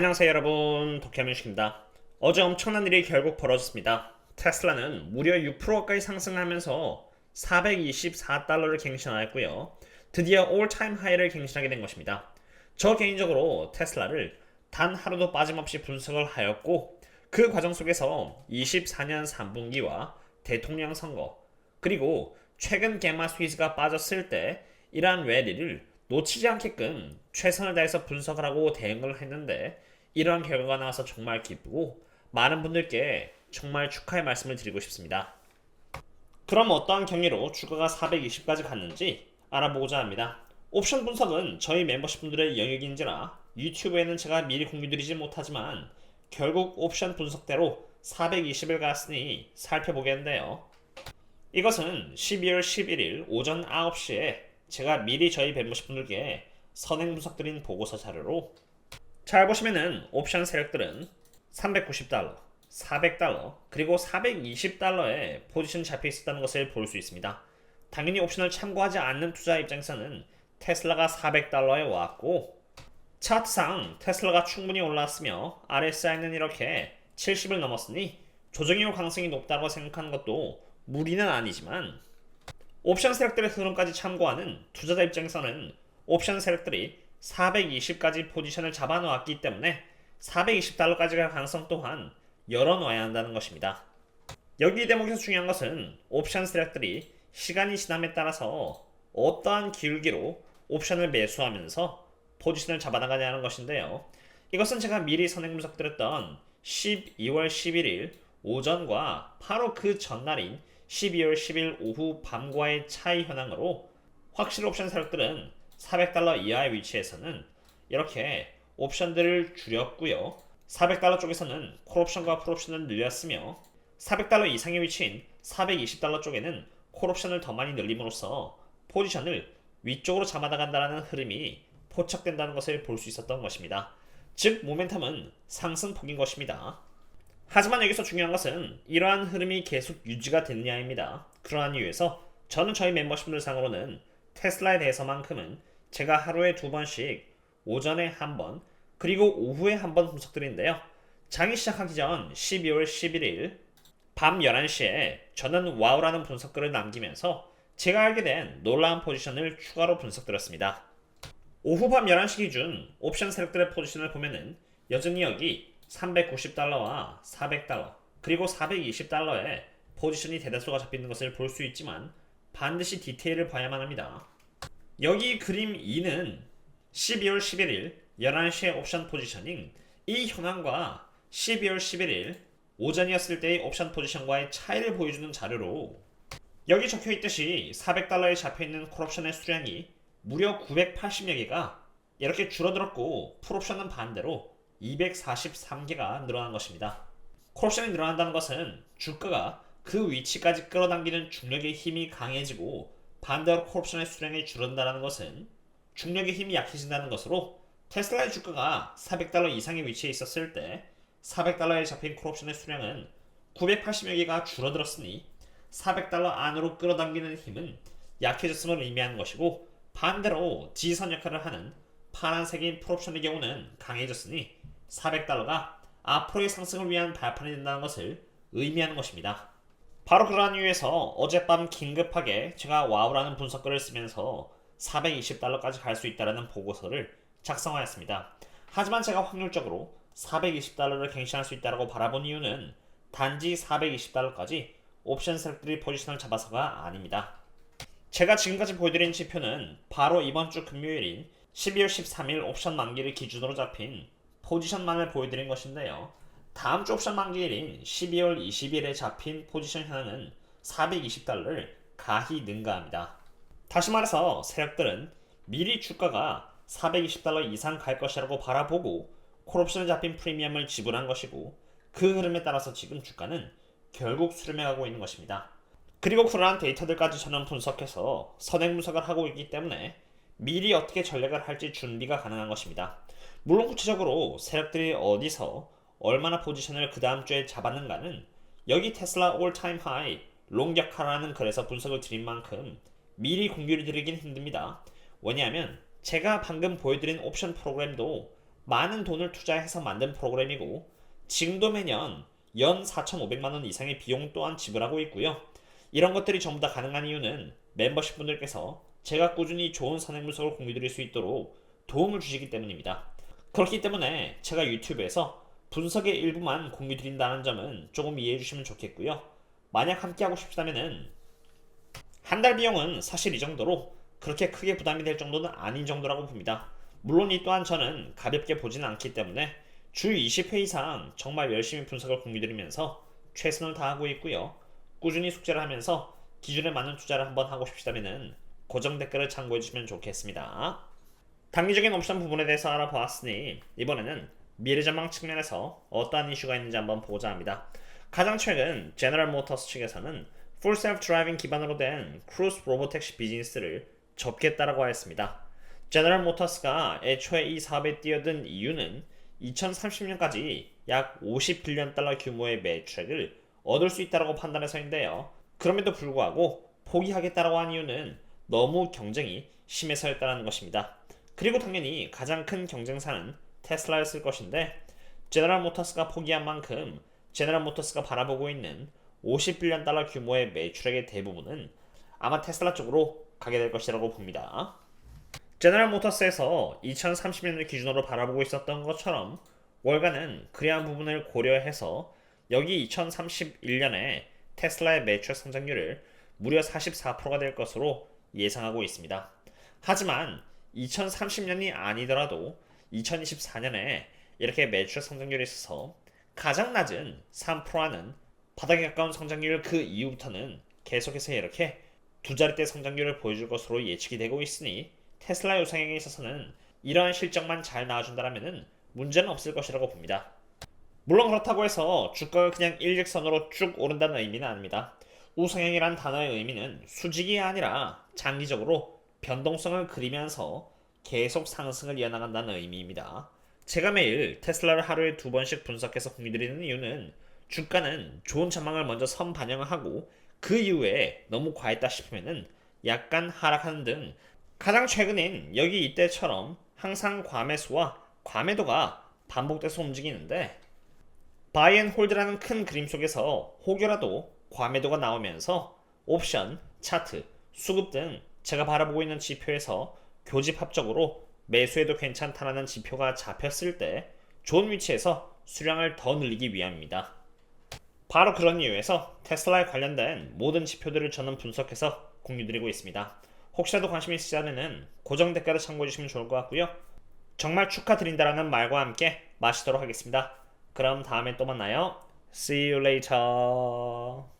안녕하세요 여러분 도쿄민식입니다. 어제 엄청난 일이 결국 벌어졌습니다. 테슬라는 무려 6%까지 상승하면서 424달러를 갱신하였고요. 드디어 올타임 하이를 갱신하게 된 것입니다. 저 개인적으로 테슬라를 단 하루도 빠짐없이 분석을 하였고 그 과정 속에서 24년 3분기와 대통령 선거 그리고 최근 게마 스위즈가 빠졌을 때 이러한 랠리를 놓치지 않게끔 최선을 다해서 분석을 하고 대응을 했는데 이러한 결과가 나와서 정말 기쁘고 많은 분들께 정말 축하의 말씀을 드리고 싶습니다. 그럼 어떠한 경위로 주가가 420까지 갔는지 알아보고자 합니다. 옵션 분석은 저희 멤버십 분들의 영역인지라 유튜브에는 제가 미리 공유드리지 못하지만 결국 옵션 분석대로 420을 갔으니 살펴보겠는데요. 이것은 12월 11일 오전 9시에 제가 미리 저희 멤버십 분들께 선행 분석드린 보고서 자료로 잘 보시면은 옵션 세력들은 390달러, 400달러, 그리고 420달러에 포지션 잡혀 있었다는 것을 볼 수 있습니다. 당연히 옵션을 참고하지 않는 투자 입장에서는 테슬라가 400달러에 왔고 차트상 테슬라가 충분히 올랐으며 RSI는 이렇게 70을 넘었으니 조정이 올 가능성이 높다고 생각하는 것도 무리는 아니지만 옵션 세력들의 흐름까지 참고하는 투자자 입장에서는 옵션 세력들이 420까지 포지션을 잡아놓았기 때문에 420달러까지 갈 가능성 또한 열어놔야 한다는 것입니다. 여기 이 대목에서 중요한 것은 옵션 세력들이 시간이 지남에 따라서 어떠한 기울기로 옵션을 매수하면서 포지션을 잡아나가냐는 것인데요. 이것은 제가 미리 선행 분석드렸던 12월 11일 오전과 바로 그 전날인 12월 10일 오후 밤과의 차이 현황으로 확실 옵션 세력들은 400달러 이하의 위치에서는 이렇게 옵션들을 줄였고요. 400달러 쪽에서는 콜옵션과 풀옵션을 늘렸으며 400달러 이상의 위치인 420달러 쪽에는 콜옵션을 더 많이 늘림으로써 포지션을 위쪽으로 잡아나간다는 흐름이 포착된다는 것을 볼 수 있었던 것입니다. 즉 모멘텀은 상승폭인 것입니다. 하지만 여기서 중요한 것은 이러한 흐름이 계속 유지가 되느냐입니다. 그러한 이유에서 저는 저희 멤버십들 상으로는 테슬라에 대해서만큼은 제가 하루에 두 번씩 오전에 한 번, 그리고 오후에 한 번 분석드리는데요. 장이 시작하기 전 12월 11일 밤 11시에 저는 와우라는 분석글을 남기면서 제가 알게 된 놀라운 포지션을 추가로 분석드렸습니다. 오후 밤 11시 기준 옵션 세력들의 포지션을 보면은 여전히 여기 390달러와 400달러 그리고 420달러에 포지션이 대다수가 잡히는 것을 볼 수 있지만 반드시 디테일을 봐야만 합니다. 여기 그림 2는 12월 11일 11시의 옵션 포지셔닝 이 현황과 12월 11일 오전이었을 때의 옵션 포지션과의 차이를 보여주는 자료로 여기 적혀 있듯이 400달러에 잡혀 있는 콜옵션의 수량이 무려 980여 개가 이렇게 줄어들었고 풀옵션은 반대로 243개가 늘어난 것입니다. 콜옵션이 늘어난다는 것은 주가가 그 위치까지 끌어당기는 중력의 힘이 강해지고 반대로 콜옵션의 수량이 줄어든다는 것은 중력의 힘이 약해진다는 것으로 테슬라의 주가가 400달러 이상의 위치에 있었을 때 400달러에 잡힌 콜옵션의 수량은 980여 개가 줄어들었으니 400달러 안으로 끌어당기는 힘은 약해졌음을 의미하는 것이고 반대로 지선 역할을 하는 파란색인 풀옵션의 경우는 강해졌으니 400달러가 앞으로의 상승을 위한 발판이 된다는 것을 의미하는 것입니다. 바로 그러한 이유에서 어젯밤 긴급하게 제가 와우라는 분석글을 쓰면서 420달러까지 갈 수 있다는 보고서를 작성하였습니다. 하지만 제가 확률적으로 420달러를 갱신할 수 있다고 바라본 이유는 단지 420달러까지 옵션 세력들이 포지션을 잡아서가 아닙니다. 제가 지금까지 보여드린 지표는 바로 이번 주 금요일인 12월 13일 옵션 만기를 기준으로 잡힌 포지션만을 보여드린 것인데요. 다음 주 옵션 만기일인 12월 20일에 잡힌 포지션 현황은 420달러를 가히 능가합니다. 다시 말해서 세력들은 미리 주가가 420달러 이상 갈 것이라고 바라보고 콜옵션에 잡힌 프리미엄을 지불한 것이고 그 흐름에 따라서 지금 주가는 결국 수렴해가고 있는 것입니다. 그리고 그러한 데이터들까지 저는 분석해서 선행 분석을 하고 있기 때문에 미리 어떻게 전략을 할지 준비가 가능한 것입니다. 물론 구체적으로 세력들이 어디서 얼마나 포지션을 그 다음 주에 잡았는가는 여기 테슬라 올타임 하이 롱격하라는 글에서 분석을 드린 만큼 미리 공유를 드리긴 힘듭니다. 왜냐하면 제가 방금 보여드린 옵션 프로그램도 많은 돈을 투자해서 만든 프로그램이고 지금도 매년 연 4,500만 원 이상의 비용 또한 지불하고 있고요. 이런 것들이 전부 다 가능한 이유는 멤버십 분들께서 제가 꾸준히 좋은 선행 분석을 공유드릴 수 있도록 도움을 주시기 때문입니다. 그렇기 때문에 제가 유튜브에서 분석의 일부만 공유 드린다는 점은 조금 이해해 주시면 좋겠고요. 만약 함께 하고 싶다면은 한 달 비용은 사실 이 정도로 그렇게 크게 부담이 될 정도는 아닌 정도라고 봅니다. 물론 이 또한 저는 가볍게 보지는 않기 때문에 주 20회 이상 정말 열심히 분석을 공유드리면서 최선을 다하고 있고요. 꾸준히 숙제를 하면서 기준에 맞는 투자를 한번 하고 싶으시다면은 고정 댓글을 참고해 주시면 좋겠습니다. 단기적인 옵션 부분에 대해서 알아보았으니 이번에는 미래 전망 측면에서 어떠한 이슈가 있는지 한번 보고자 합니다. 가장 최근 제너럴 모터스 측에서는 풀 셀프 드라이빙 기반으로 된 크루스 로보택시 비즈니스를 접겠다라고 하였습니다. 제너럴 모터스가 애초에 이 사업에 뛰어든 이유는 2030년까지 약 50빌리언 달러 규모의 매출액을 얻을 수 있다고 판단해서인데요. 그럼에도 불구하고 포기하겠다라고 한 이유는 너무 경쟁이 심해서였다는 것입니다. 그리고 당연히 가장 큰 경쟁사는 테슬라였을 것인데 제너럴 모터스가 포기한 만큼 제너럴 모터스가 바라보고 있는 50빌리언 달러 규모의 매출액의 대부분은 아마 테슬라 쪽으로 가게 될 것이라고 봅니다. 제너럴 모터스에서 2030년을 기준으로 바라보고 있었던 것처럼 월가는 그러한 부분을 고려해서 여기 2031년에 테슬라의 매출 성장률을 무려 44%가 될 것으로 예상하고 있습니다. 하지만 2030년이 아니더라도 2024년에 이렇게 매출 성장률이 있어서 가장 낮은 3%와는 바닥에 가까운 성장률 그 이후부터는 계속해서 이렇게 두 자릿대 성장률을 보여줄 것으로 예측이 되고 있으니 테슬라 유상행에 있어서는 이러한 실적만 잘 나와준다면 문제는 없을 것이라고 봅니다. 물론 그렇다고 해서 주가가 그냥 일직선으로 쭉 오른다는 의미는 아닙니다. 우상향이란 단어의 의미는 수직이 아니라 장기적으로 변동성을 그리면서 계속 상승을 이어나간다는 의미입니다. 제가 매일 테슬라를 하루에 두 번씩 분석해서 공유드리는 이유는 주가는 좋은 전망을 먼저 선 반영을 하고 그 이후에 너무 과했다 싶으면은 약간 하락하는 등 가장 최근엔 여기 이때처럼 항상 과매수와 과매도가 반복돼서 움직이는데 바이앤홀드라는 큰 그림 속에서 혹여라도 과매도가 나오면서 옵션, 차트, 수급 등 제가 바라보고 있는 지표에서 교집 합적으로 매수해도 괜찮다라는 지표가 잡혔을 때 좋은 위치에서 수량을 더 늘리기 위함입니다. 바로 그런 이유에서 테슬라에 관련된 모든 지표들을 저는 분석해서 공유드리고 있습니다. 혹시라도 관심 있으시다면 고정 댓글을 참고해 주시면 좋을 것 같고요. 정말 축하드린다라는 말과 함께 마치도록 하겠습니다. 그럼 다음에 또 만나요. See you later.